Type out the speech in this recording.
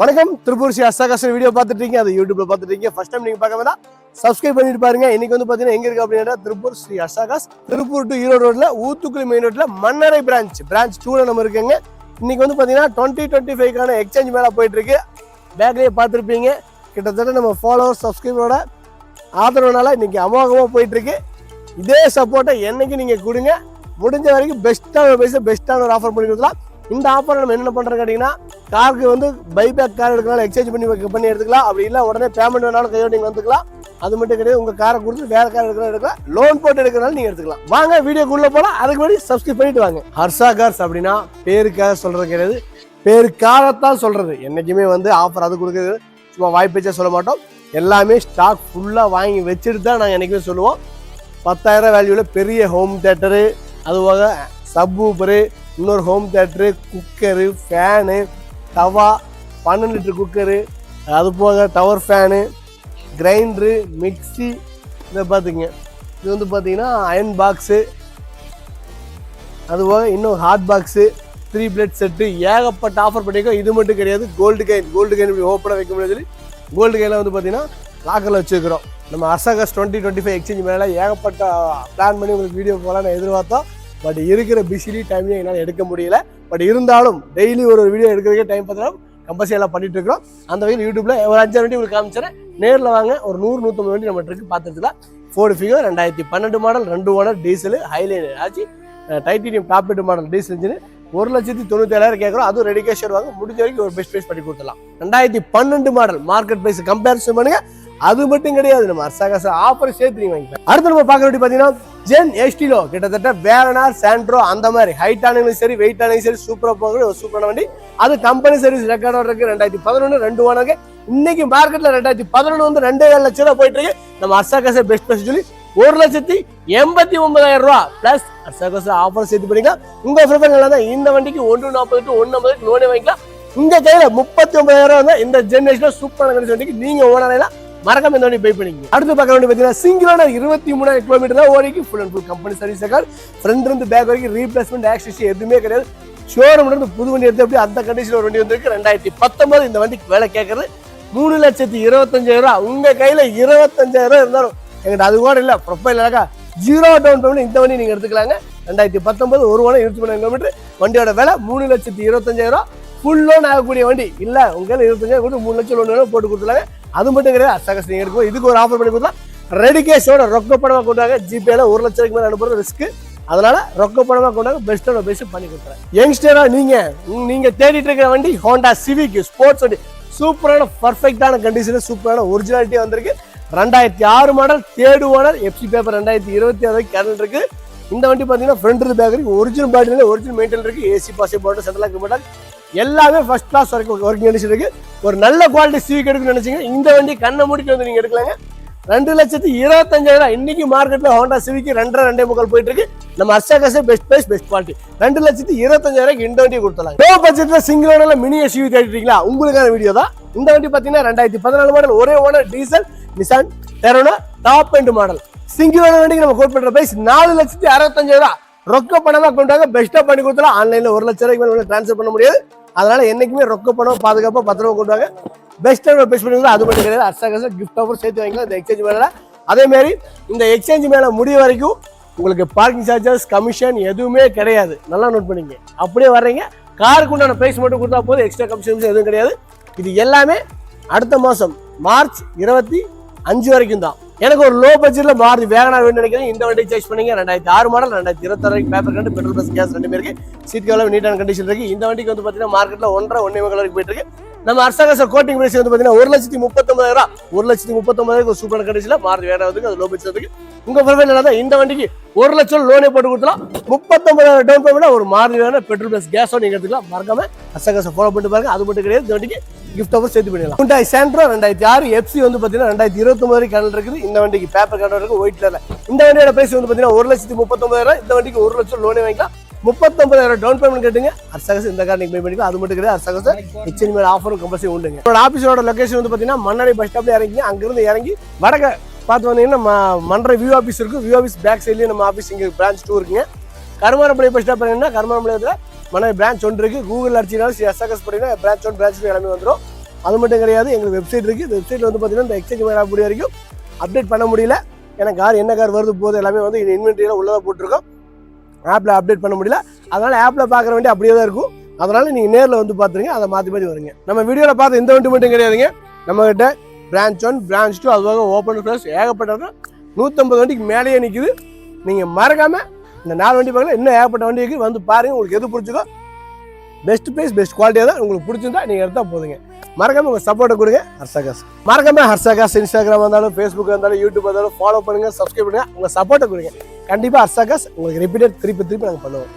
வணக்கம். திருப்பூர் ஸ்ரீ அசாகாசர் வீடியோ பார்த்துட்டு இருக்கீங்க. அது யூடியூப்ல பார்த்துட்டீங்க ஃபர்ஸ்ட் டைம் நீங்க பார்க்க வேண்டாம் சப்ஸ்கிரைப் பண்ணிட்டு பாருங்க. இன்னைக்கு வந்து பாத்தீங்கன்னா எங்க இருக்கு அப்படின்னா திருப்பூர் ஸ்ரீ அஸ்தாகாஸ் திருப்பூர் டு ஈரோடு ரோட்ல ஊத்துக்குளி மெயின் ரோட்ல மன்னரை பிரான்ச் பிரான்ச் டூல நம்ம இருக்குங்க. இன்னைக்கு வந்து பாத்தீங்கன்னா டுவெண்ட்டி டுவெண்ட்டி ஃபைவ்க்கான எக்ஸ்சேஞ்ச் மேல போயிட்டு இருக்கு. பேக்லயே பார்த்துருப்பீங்க. கிட்டத்தட்ட நம்ம ஃபாலோவர் சப்ஸ்கிரைபரோட ஆதரவுனால இன்னைக்கு அமோகமாக போயிட்டு இருக்கு. இதே சப்போர்ட்டை என்னைக்கு நீங்கள் கொடுங்க. முடிஞ்ச வரைக்கும் பெஸ்ட்டான பைசா பெஸ்ட்டான ஒரு ஆஃபர் பண்ணி கொடுக்கலாம் இந்த ஆஃபர் நம்ம என்ன பண்ணுறோம் கேட்டிங்கன்னா காருக்கு வந்து பைபேக் கார் எடுக்கனால எக்ஸ்சேஞ்ச் பண்ணி வைக்க- பண்ணி எடுத்துக்கலாம். அப்படி இல்லை உடனே பேமெண்ட் வேணாலும் கையோட வந்துக்கலாம். அது மட்டும் கிடையாது உங்கள் காரை கொடுத்து வேறு கார் எடுக்கலாம் எடுக்கலாம். லோன் போட்டு எடுக்கிறனால நீங்கள் எடுத்துக்கலாம். வாங்க வீடியோக்குள்ளே போகலாம் அதுக்கு முன்னாடி சப்ஸ்கிரைப் பண்ணிட்டு வாங்க. ஹர்ஷா கார்ஸ் அப்படின்னா பேருக்காக சொல்கிறது கிடையாது. பேருக்காகத்தான் சொல்கிறது என்றைக்குமே வந்து ஆஃபர் அது கொடுக்குறது சும்மா வாய்ப்பேச்சா சொல்ல மாட்டோம். எல்லாமே ஸ்டாக் ஃபுல்லாக வாங்கி வச்சுட்டு தான் நாங்கள் என்றைக்குமே சொல்லுவோம். பத்தாயிரம் வேல்யூவில் பெரிய ஹோம் தேட்டரு அதுபோக சப் ஊப்பரு இன்னொரு ஹோம் தேட்டரு குக்கரு ஃபேனு தவா பன்னெண்டு லிட்டர் குக்கரு அது போக டவர் ஃபேனு கிரைண்ட்ரு மிக்சி இதை பார்த்துங்க இது வந்து பார்த்தீங்கன்னா அயன் பாக்ஸு அதுபோக இன்னும் hot box three plate set ஏகப்பட்ட ஆஃபர் பண்ணியிருக்கோம். இது மட்டும் கிடையாது கோல்டு கைன் கோல்டு கைன் இப்படி ஓப்பனாக வைக்க முடியாது கோல்டு கைனில் வந்து பார்த்தீங்கன்னா லாக்கரில் வச்சுருக்கிறோம். நம்ம அர்சாகஸ் டுவெண்ட்டி டுவெண்ட்டி ஃபைவ் எக்ஸ்சேஞ்ச் மேலே ஏகப்பட்ட பிளான் பண்ணி உங்களுக்கு வீடியோ போகலான்னு எதிர்பார்த்தோம். பட் இருக்கிற பிஸிலி டைம்லையும் என்னால் எடுக்க முடியல. பட் இருந்தாலும் டெய்லி ஒரு ஒரு வீடியோ எடுக்கிறதுக்கே டைம் பார்த்தோம் கம்பல்சரி எல்லாம் பண்ணிட்டு இருக்கிறோம் அந்த வகையில் யூடியூப்ல ஒரு அஞ்சாறு வண்டி உங்களுக்கு காமிச்சிடறேன். நேரில் வாங்க ஒரு நூறு நூற்றம்பது வண்டி நம்ம இருக்கு பார்த்துக்கலாம். ஃபோர்டு ஃபிகர் ரெண்டாயிரத்தி பன்னெண்டு மாடல் ரெண்டு ஓனர் டீசல் ஹைலைன் ஆச்சு titanium top model diesel engine ஒரு லட்சத்தி தொண்ணூத்தேழாயிரம் கேட்குறோம். அதுவும் ரெடி கேஷ் வாங்க. முடிஞ்ச வரைக்கும் ஒரு பெஸ்ட் ப்ரைஸ் பண்ணி கொடுத்துலாம் ரெண்டாயிரத்தி பன்னெண்டு மாடல் மார்க்கெட் ப்ரைஸ் கம்பேரிசன் பண்ணுங்க. அது மட்டும் கிடையாது. நம்ம அர்சாகாச ஆஃபர் சேர்த்து நீங்கள் வாங்கிக்கலாம். அடுத்து நம்ம பார்க்க வேண்டிய பார்த்தீங்கன்னா ஜென் எஸ்டிலோ கிட்டத்தட்ட வேலனார் சாண்ட்ரோ அந்த மாதிரி. ஹைட் ஆனங்களும் சரி வெயிட் ஆனங்களும் சரி சூப்பராக போகிற ஒரு சூப்பரான வண்டி. அது கம்பெனி சர்வீஸ் ரெக்கார்டோட இருக்கு ரெண்டாயிரத்தி பதினொன்று ரெண்டு ஓனருக்கு. இன்னைக்கு மார்க்கெட்ல ரெண்டாயிரத்தி பதினொன்று வந்து ரெண்டே ஏழு லட்சம் ரூபாய் போயிட்டு இருக்கு. நம்ம அர்சாகாச பெஸ்ட் ப்ரைஸ் சொல்லி ஒரு லட்சத்தி எண்பத்தி ஒன்பதாயிரம் ரூபா பிளஸ் அர்சாகாச ஆஃபர் சேர்த்து பண்ணிக்கலாம் உங்க ப்ரிஃபரன்ஸ் தான் இந்த வண்டிக்கு ஒன்று நாற்பது டு ஒன்று ஐம்பது லோனே வாங்கிக்கலாம். உங்க கையில முப்பத்தி ஒன்பதாயிரம் ரூபா இந்த ஜென்ரேஷன்ல சூப்பரான கண்டிஷன் வண்டிக்கு நீங்க ஓனரா மறக்காம இந்த வண்டி பை பண்ணிக்கங்க. அடுத்து பார்க்க வேண்டிய பார்த்தீங்கன்னா சிங்கிளான இருபத்தி மூணாயிரம் கிலோமீட்டர் தான் ஓடிக்கு full and full company service record front இருந்து பேக் வரைக்கும் ரீப்ளேஸ்மெண்ட் ஆக்சிஸ் எதுவுமே கிடையாது. ஷோரூம்ல இருந்து புது வண்டி எடுத்து அப்படியே அந்த கண்டிஷன் ஒரு வண்டி வந்திருக்கு. ரெண்டாயிரத்தி பத்தொன்பது இந்த வண்டிக்கு வேலை கேட்கறது மூணு லட்சத்தி இருபத்தஞ்சாயிரம் ரூபா. உங்க கையில இருபத்தஞ்சாயிரம் ரூபா இருந்தாலும் எங்கிட்ட அது கூட இல்லை. ப்ரொஃபைல் அழகா ஜீரோ டவுன் பேமெண்ட் இந்த வண்டி நீங்க எடுத்துக்கலாங்க. ரெண்டாயிரத்தி பத்தொன்பது ஒரு வாரம் இருபத்தி மூணு கிலோமீட்டர் வண்டியோட விலை மூணு லட்சத்தி இருபத்தஞ்சாயிரம் ரூபா. ஃபுல் லோன் ஆகக்கூடிய வண்டி. இல்லை உங்க இருபத்தஞ்சாயிரம் கொடுத்து மூணு லட்சம் லோன் வேணும் போட்டு கொடுத்துருக்காங்க அது மட்டும் கிடையாது அசகஸ் நீங்கள் எடுக்கும் இதுக்கு ஒரு ஆஃபர் பண்ணி கொடுத்தா ரெடி கேஷோட ரொக்க பணமா கொண்டாங்க. ஜிபேல ஒரு லட்சத்துக்கு மேலே அனுப்புறது ரிஸ்க் அதனால ரொக்க பணமா கொண்டாங்க பெஸ்ட்டோட பெஸ்ட் பண்ணி கொடுத்துறேன் யங்ஸ்டரா நீங்க உங்க- நீங்க தேடிட்டு இருக்கிற வண்டி ஹோண்டா சிவிக் ஸ்போர்ட்ஸ் வண்டி. சூப்பரான பர்ஃபெக்டான கண்டிஷன் சூப்பரான ஒரிஜினாலிட்டி வந்திருக்கு. ரெண்டாயிரத்தி ஆறு model third owner FC paper ரெண்டாயிரத்தி இருபத்தி ஆறு கேரல் இருக்கு. இந்த வண்டி பார்த்தீங்கன்னா ஃப்ரண்ட் பேக்கரி ஒரிஜினல் பேட்டரி ஒரிஜினல் மெயின்டைன் இருக்கு. ஏசி பாசி போட்டு சென்ட்ரல் மாட்டாங்க. எல்லாமே ஃபர்ஸ்ட் கிளாஸ் வரைக்கும் ஒர்க்கிங் கண்டிஷன் இருக்கு. ஒரு நல்ல குவாலிட்டி சிவிக் எடுக்கணும்னு நினைச்சீங்க. இந்த வண்டி கண்ணை மூடிட்டு வந்து நீங்க எடுக்கலாங்க. ரெண்டு லட்சத்தி இருபத்தஞ்சாயிரம் இன்னைக்கு மார்க்கெட்ல ஹோண்டா சிவிக்கு ரெண்டரை ரெண்டே முக்கால் போயிட்டு இருக்கு. நம்ம அர்ஷாகாசே பெஸ்ட் பிரைஸ் பெஸ்ட் குவாலிட்டி ரெண்டு லட்சத்தி இருபத்தஞ்சாயிரம் இந்த வண்டி கொடுத்தலாம் லோ பட்ஜெட்ல சிங்கிள் ஓனர்ல மினி எஸ்யூவி தேடிட்டீங்களா உங்களுக்கான வீடியோ தான். இந்த வண்டி பாத்தீங்கன்னா ரெண்டாயிரத்தி பதினாலு மாடல் ஒரே owner diesel Nissan Terrano top end model single owner வண்டிக்கு நம்ம கோட் பண்ற பிரைஸ் நாலு லட்சத்தி அறுபத்தஞ்சாயிரம் ரொக்க பணமா கொண்டாங்க பெஸ்ட்டாக பண்ணி கொடுத்தா ஆன்லைன்ல ஒரு லட்ச ரூபாய்க்கு மேல ட்ரான்ஸ்ஃபர் பண்ண முடியாது. அதனால என்னைக்குமே ரொக்க பணம் பாதுகாப்பா பத்திரமா கொண்டு வாங்க. பெஸ்ட்டாக பண்ணி பண்ணுறது அது மட்டும் கிடையாது. அர்சாகசம் கிஃப்ட் ஆஃபர் சேர்த்து வாங்கிக்கலாம். இந்த எக்ஸ்சேஞ்ச் மேலே அதே மாதிரி இந்த எக்ஸ்சேஞ்ச் மேலே முடிய வரைக்கும் உங்களுக்கு பார்க்கிங் சார்ஜஸ் கமிஷன் எதுவுமே கிடையாது. நல்லா நோட் பண்ணிங்க. அப்படியே வர்றீங்க. காருக்கு உண்டான ப்ரைஸ் மட்டும் கொடுத்தா போதும். எக்ஸ்ட்ரா கமிஷன் எதுவும் கிடையாது. இது எல்லாமே அடுத்த மாதம் மார்ச் இருபத்தி அஞ்சு வரைக்கும் தான். எனக்கு ஒரு லோ பட்ஜெட்ல மாறி வேகனா வேணும் நினைக்கிறேன். இந்த வண்டி சேஸ் பண்ணிங்க. ரெண்டாயிரத்தி ஆறு மாடல் ரெண்டாயிரத்தி இருபத்தாறு வரைக்கும் பேப்பர் கண்டு பெட்ரோல் பஸ் கேஸ் ரெண்டு பேருக்கு சீட் கவலை நீட்டான கண்டிஷன் இருக்கு. இந்த வண்டிக்கு வந்து பார்த்தீங்கன்னா மார்க்கெட்ல ஒன்றரை ஒன்றே முக்கால் வரைக்கும் போயிட்டு இருக்கு. நம்ம அரசாங்க கோட்டிங் பிரைஸ் வந்து பார்த்தீங்கன்னா ஒரு லட்சத்தி முப்பத்தொம்பதாயிரம் ஒரு லட்சத்தி முப்பத்தொன்பதாயிரம் ஒரு சூப்பரான கண்டிஷனில் மாறி வேற வந்து அது லோ பட்ஜெட்டுக்கு உங்க ப்ரொஃபைல் என்ன இந்த வண்டிக்கு ஒரு லட்சம் லோனே போட்டு கொடுத்தலாம் முப்பத்தொன்பதாயிரம் டவுன் பேமெண்ட் ஒரு மாறி வேற பெட்ரோல் பிளஸ் கேஸோ நீங்க எடுத்துக்கலாம். மறக்காம அசகாச ஃபாலோ பண்ணிட்டு பாருங்க. அது மட்டும் கிடையாது. இந்த வண்டிக்கு கிஃப்ட் ஆஃபர் சேர்த்து பண்ணிடலாம். ஹுண்டாய் சாண்ட்ரோ ரெண்டாயிரத்தி ஆறு எஃப்சி வந்து பார்த்தீங்கன்னா ரெண்டாயிரத்தி இருபத்தொம்பது வரைக்கும் கடல் இருக்குது. இந்த வண்டிக்கு பேப்பர் கடல் இருக்கு ஒயிட் கலர் இந்த வண்டியோட பிரைஸ் வந்து பார்த்தீங்கன்னா ஒரு லட்சத்தி முப்பத்தொன்பதாயிரம் இந்த வண்டிக்கு ஒரு லட்சம் லோனே வாங்கிக்கலாம். முப்பத்தொன்பதாயிரம் டவுன் பேமெண்ட் கட்டுங்க. அர்சகஸ் இந்த கார் நீங்கள் பே பண்ணிக்கலாம் அது மட்டும் கிடையாது அர்சகஸ் ஹெச்என் மேலே ஆஃபரும் கம்பல்சரி உண்டுங்க. என்னோட ஆஃபீஸோட லொக்கேஷன் வந்து பார்த்தீங்கன்னா மண்ணாடி பஸ் ஸ்டாப்ல இறங்கி அங்கேருந்து இறங்கி வடக்க பார்த்து வந்தீங்கன்னா ம- மன்ற வியூ ஆஃபீஸ் இருக்கு. வியூ ஆஃபீஸ் பேக் சைட்லயே நம்ம ஆஃபீஸ் இங்கே பிரான்ச் டூ இருக்குங்க. கருமாரப்பள்ளி பஸ் ஸ்டாப் பார்த்தீங்கன்னா கருமாரப்பள்ளியத்தில் மன பிரான்ச் ஒன்று இருக்குது கூகுள் அடிச்சினாலும் ஸ்ரீ அசகஸ் பார்த்தீங்கன்னா பிரான்ச் ஒன் பிரான்ச் எல்லாமே வந்துடும் அது மட்டும் கிடையாது எங்களுக்கு வெப்சைட் இருக்குது வெப்சைட்டில் வந்து பார்த்தீங்கன்னா இந்த எக்ஸ்சேஞ்ச் மேலே முடிய வரைக்கும் அப்டேட் பண்ண முடியல. ஏன்னா கார் என்ன கார் வருது போகுது எல்லாமே வந்து இன்வென்ட்ரியில் உள்ளதாக போட்டிருக்கோம். ஆப்பில் அப்டேட் பண்ண முடியல. அதனால் ஆப்பில் பார்க்குற வண்டி அப்படியே தான் இருக்கும். அதனால் நீங்கள் நேரில் வந்து பார்த்துருங்க அதை மாற்றி மாற்றி வருங்க. நம்ம வீடியோவில் பார்த்து இந்த வண்டி மட்டும் கிடையாதுங்க. நம்மகிட்ட பிரான்ச் ஒன் பிரான்ச் டூ அதுவாக ஓப்பன் ப்ளஸ் ஏகப்பட்டது. நூற்றம்பது வண்டிக்கு மேலேயே நிற்குது நீங்கள் மறக்காமல் இந்த நாலு வண்டி பார்க்கல இன்னும் ஏகப்பட்ட வண்டி இருக்குது வந்து பாருங்கள் உங்களுக்கு எது பிடிச்சிக்கோ பெஸ்ட் ப்ரைஸ் பெஸ்ட் குவாலிட்டியாக தான் உங்களுக்கு பிடிச்சிருந்தா நீங்கள் எடுத்தால் போதுங்க. மறக்காம உங்கள் சப்போர்ட்டை கொடுங்க. ஹர்ஷாகாஸ் மறக்காம ஹர்ஷாகாஸ் இன்ஸ்டாகிராம் வந்தாலும் ஃபேஸ்புக் வந்தாலும் யூடியூப் வந்தாலும் ஃபாலோ பண்ணுங்கள் சப்ஸ்கிரைப் பண்ணுங்க. உங்கள் சப்போர்ட்டை கொடுங்க. கண்டிப்பாக ஹர்ஷாகாஸ் உங்களுக்கு ரிப்பீட்டட் திருப்பி திருப்பி நாங்கள் பண்ணுவோம்.